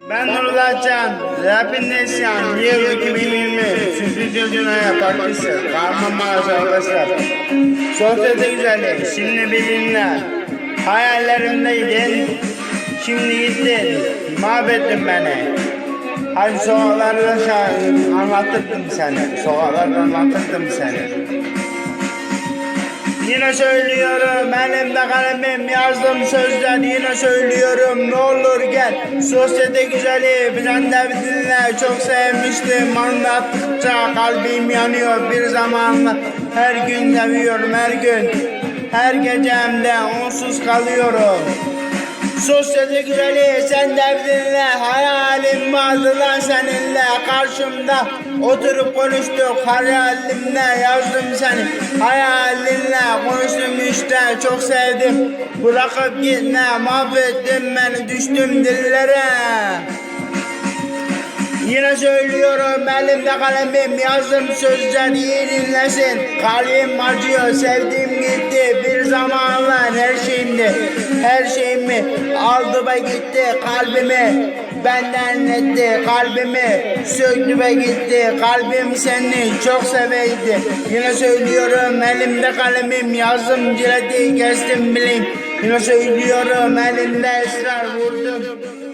Ben Nurullah Can, Rapin Nesyan, yıl 2020, Stüdyo Dünya'ya partisi, Kahramanmaraş arkadaşlar. Sohbeti güzeldi, şimdi bilinler. Hayallerimdeydin, şimdi gittin, mahvettin beni. Hadi sokaklarda anlatırdım seni, sokaklarda anlatırdım seni. Yine söylüyorum elimde kalemim yazdım sözler. Yine söylüyorum ne olur gel. Sosyete güzeli sen de dinle çok sevmiştim. Anlattıkça kalbim yanıyor. Bir zamanla her gün seviyorum her gün. Her gecemde onsuz kalıyorum. Sosyete güzeli sen de dinle hayalim vardı lan seninle karşımda. Oturup konuştuk hayalimle yazdım seni. Hayalinle konuştum işte çok sevdim. Bırakıp gitme mahvettin beni düştüm dillere. Yine söylüyorum elimde kalemim yazdım sözler iyi dinlesin. Kalbim acıyor sevdiğim gitti. Bir zamanlar her şeyimdi Her şeyimi aldı ve gitti kalbimi Benden etti kalbimi söktü ve gitti. Kalbim seni çok seveydi. Yine söylüyorum elimde kalemim. Yazdım cileti kestim bileyim. Yine söylüyorum elimde esrar vurdum